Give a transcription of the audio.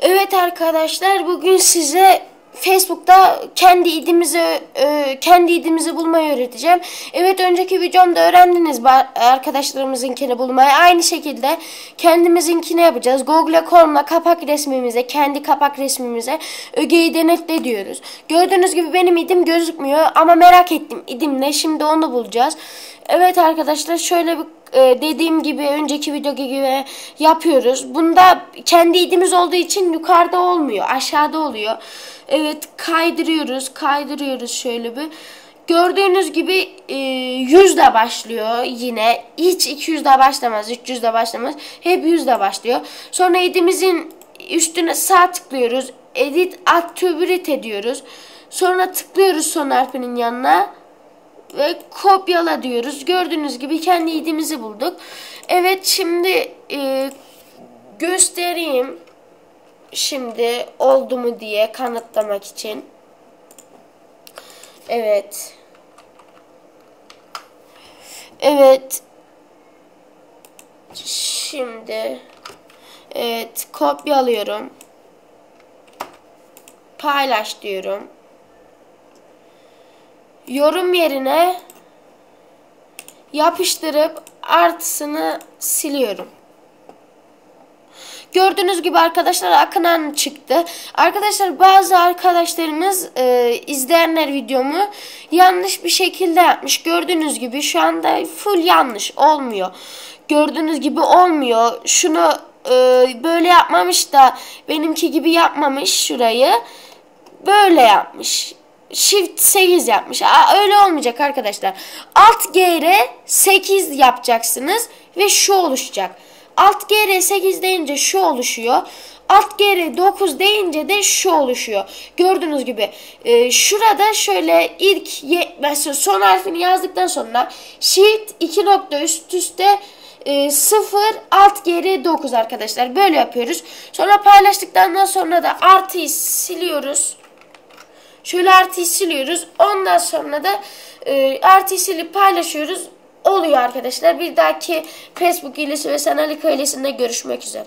Evet arkadaşlar bugün size Facebook'ta kendi idimizi e, kendi idimizi bulmayı öğreteceğim. Evet önceki videomda öğrendiniz arkadaşlarımızınkini bulmayı. Aynı şekilde kendimizinkini yapacağız. Google Chrome'la kapak resmimize, kendi kapak resmimize ögeyi denetle diyoruz. Gördüğünüz gibi benim idim gözükmüyor ama merak ettim idim ne şimdi onu bulacağız. Evet arkadaşlar şöyle bir e, dediğim gibi önceki video gibi yapıyoruz. Bunda kendi idimiz olduğu için yukarıda olmuyor. Aşağıda oluyor. Evet kaydırıyoruz. Kaydırıyoruz şöyle bir. Gördüğünüz gibi e, 100 de başlıyor yine. Hiç 200 de başlamaz. 300 de başlamaz. Hep 100 de başlıyor. Sonra idimizin üstüne sağ tıklıyoruz. Edit Attribute diyoruz. Sonra tıklıyoruz son harfinin yanına ve kopyala diyoruz. Gördüğünüz gibi kendi idimizi bulduk. Evet şimdi e, göstereyim. Şimdi oldu mu diye kanıtlamak için. Evet. Evet. Şimdi evet kopyalıyorum. Paylaş diyorum yorum yerine yapıştırıp artısını siliyorum. Gördüğünüz gibi arkadaşlar Akınan çıktı. Arkadaşlar bazı arkadaşlarımız e, izleyenler videomu yanlış bir şekilde yapmış. Gördüğünüz gibi şu anda full yanlış olmuyor. Gördüğünüz gibi olmuyor. Şunu e, böyle yapmamış da benimki gibi yapmamış şurayı. Böyle yapmış. Shift 8 yapmış. Aa, öyle olmayacak arkadaşlar. Alt GR 8 yapacaksınız ve şu oluşacak. Alt GR 8 deyince şu oluşuyor. Alt GR 9 deyince de şu oluşuyor. Gördüğünüz gibi e, şurada şöyle ilk mesela son harfini yazdıktan sonra Shift 2 nokta üst üste e, 0 alt geri 9 arkadaşlar. Böyle yapıyoruz. Sonra paylaştıktan sonra da artıyı siliyoruz. Şöyle artıyı siliyoruz. Ondan sonra da e, artıyı silip paylaşıyoruz. Oluyor arkadaşlar. Bir dahaki Facebook ilesi ve Sanalika ilesinde görüşmek üzere.